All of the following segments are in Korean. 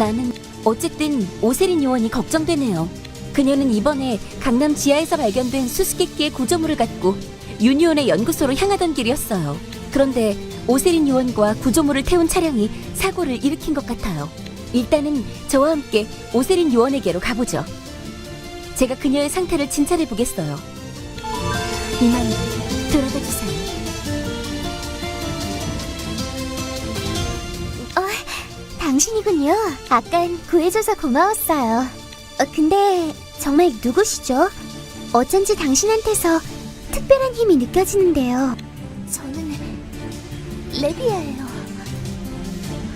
나는 어쨌든 오세린 요원이 걱정되네요. 그녀는 이번에 강남 지하에서 발견된 수수께끼의 구조물을 갖고 유니온의 연구소로 향하던 길이었어요. 그런데 오세린 요원과 구조물을 태운 차량이 사고를 일으킨 것 같아요. 일단은 저와 함께 오세린 요원에게로 가보죠. 제가 그녀의 상태를 진찰해 보겠어요. 이만 들어가 주세요. 당신이군요. 아깐 구해줘서 고마웠어요. 어, 근데 정말 누구시죠? 어쩐지 당신한테서 특별한 힘이 느껴지는데요. 저는 레비아예요.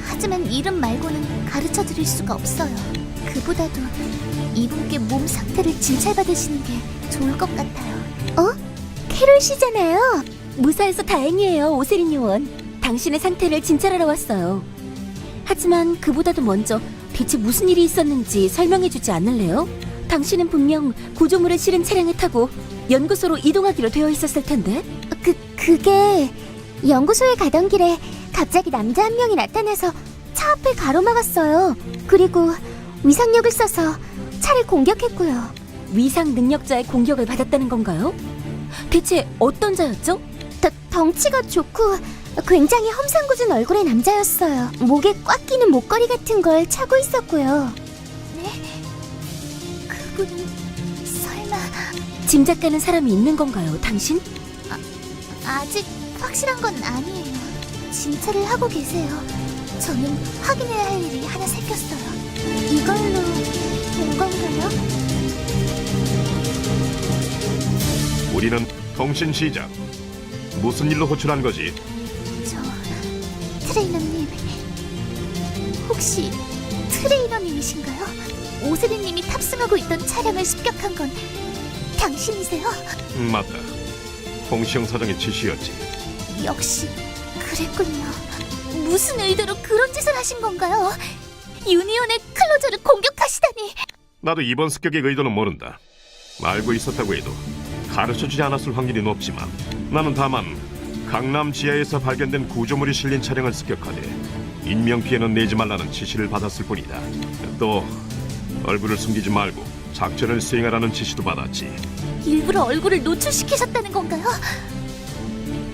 하지만 이름 말고는 가르쳐 드릴 수가 없어요. 그보다도 이분께 몸 상태를 진찰받으시는 게 좋을 것 같아요. 어? 캐롤 씨잖아요. 무사해서 다행이에요, 오세린 요원. 당신의 상태를 진찰하러 왔어요. 하지만 그보다도 먼저 대체 무슨 일이 있었는지 설명해주지 않을래요? 당신은 분명 구조물을 실은 차량을 타고 연구소로 이동하기로 되어 있었을 텐데. 그, 그게 연구소에 가던 길에 갑자기 남자 한 명이 나타나서 차 앞을 가로막았어요. 그리고 위상력을 써서 차를 공격했고요. 위상 능력자의 공격을 받았다는 건가요? 대체 어떤 자였죠? 더, 덩치가 좋고 굉장히 험상궂은 얼굴의 남자였어요. 목에 꽉 끼는 목걸이 같은 걸 차고 있었고요. 네? 그분은 설마 짐작가는 사람이 있는 건가요, 당신? 아직 확실한 건 아니에요. 진찰을 하고 계세요. 저는 확인해야 할 일이 하나 생겼어요. 이걸로 된 건가요? 우리는 통신 시작. 무슨 일로 호출한 거지? 저 트레이너님 혹시 트레이너님이신가요? 오세리님이 탑승하고 있던 차량을 습격한 건 당신이세요? 음, 맞다. 홍시영 사장의 지시였지. 역시 그랬군요. 무슨 의도로 그런 짓을 하신 건가요? 유니온의 클로저를 공격하시다니. 나도 이번 습격의 의도는 모른다. 알고 있었다고 해도 가르쳐주지 않았을 확률이 높지만 나는 다만 강남 지하에서 발견된 구조물이 실린 차량을 습격하되 인명 피해는 내지 말라는 지시를 받았을 뿐이다. 또 얼굴을 숨기지 말고 작전을 수행하라는 지시도 받았지. 일부러 얼굴을 노출시키셨다는 건가요?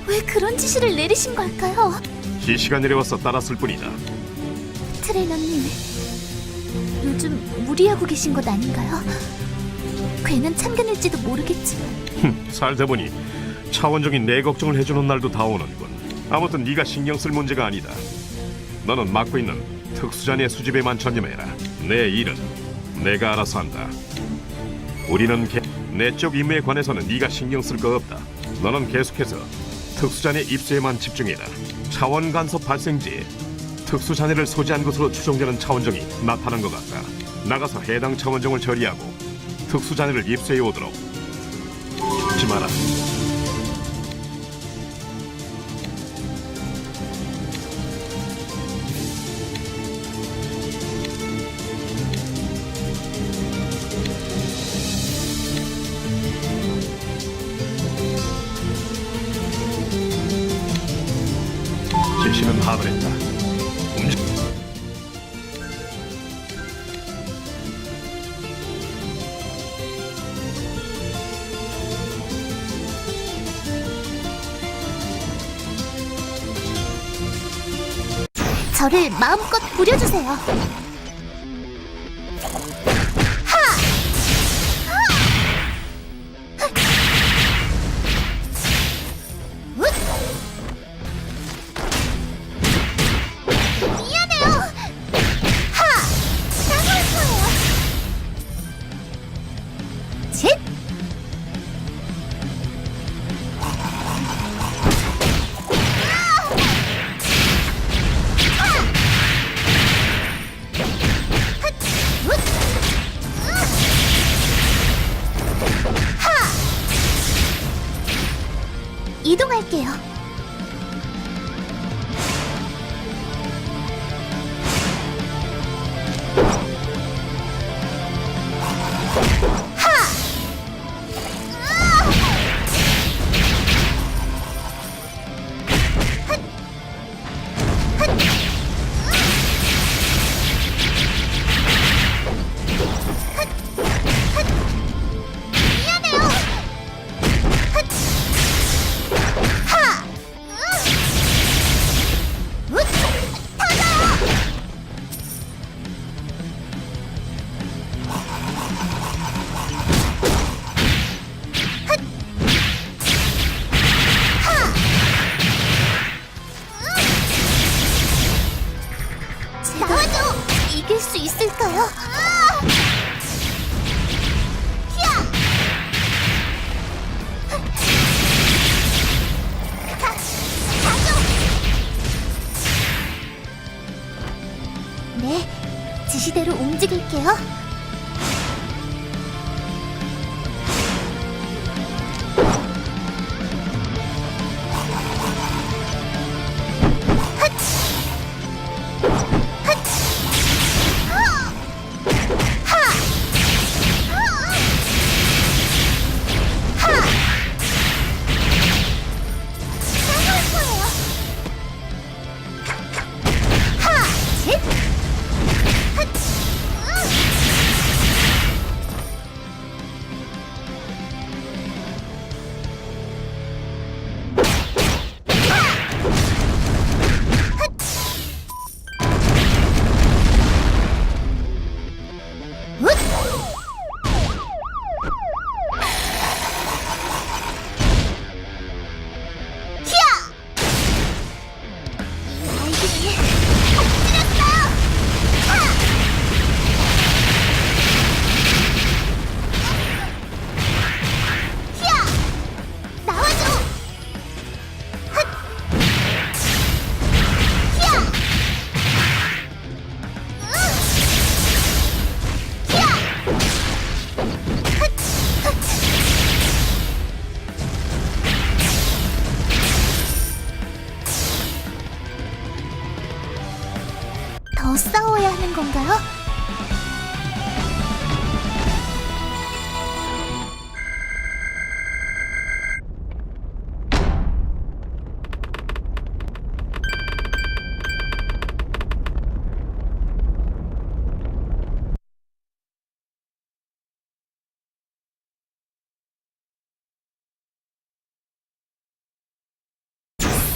왜 그런 지시를 내리신 걸까요? 지시가 내려와서 따랐을 뿐이다. 트레이너님, 요즘 무리하고 계신 것 아닌가요? 괜한 참견일지도 모르겠지만 흠, 살다 보니 차원적인 내 걱정을 해주는 날도 다 오는군. 아무튼 네가 신경 쓸 문제가 아니다. 너는 맡고 있는 특수잔의 수집에만 전념해라. 내 일은 내가 알아서 한다. 우리는 내 쪽 임무에 관해서는 네가 신경 쓸 거 없다. 너는 계속해서 특수잔의 입수에만 집중해라. 차원 간섭 발생지에 특수잔해를 소지한 것으로 추정되는 차원정이 나타난 것 같다. 나가서 해당 차원정을 처리하고 특수잔해를 입수해 오도록 죽지 마라. 저를 마음껏 부려주세요. 이동할게요. 지시대로 움직일게요.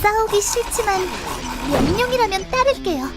싸우기 싫지만 뭐 명령이라면 따를게요.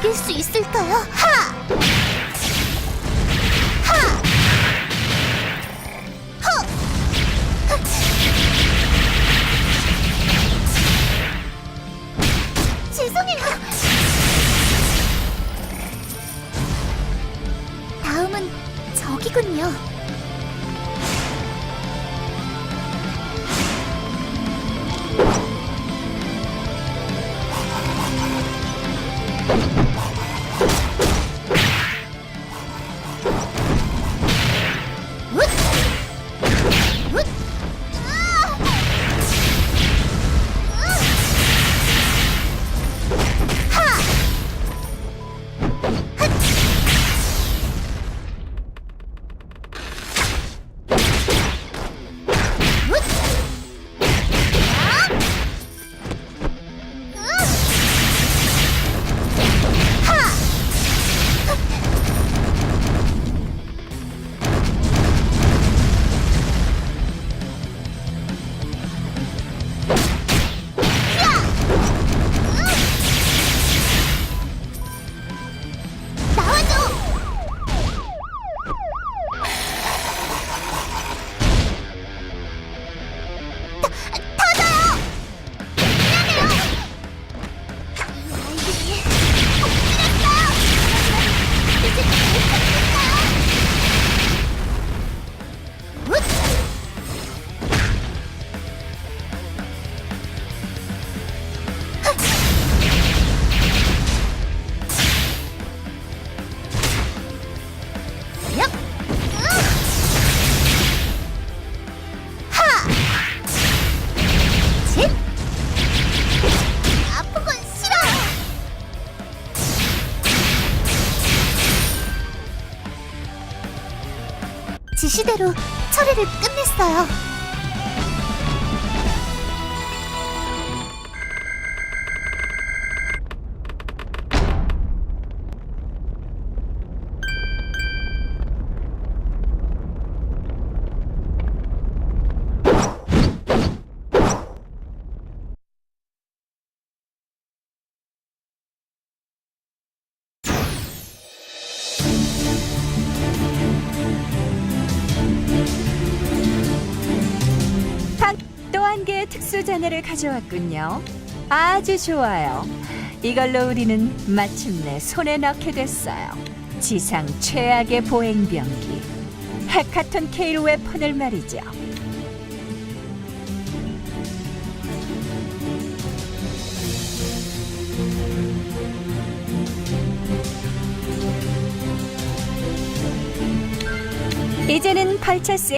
이길 수 있을까요? 하! 지시대로 처리를 끝냈어요. 특수 잔해를 가져왔군요. 아주 좋아요. 이걸로 우리는 마침내 손에 넣게 됐어요. 지상 최악의 보행병기. 헤카톤 케일 웨폰을 말이죠. 이제는 발차스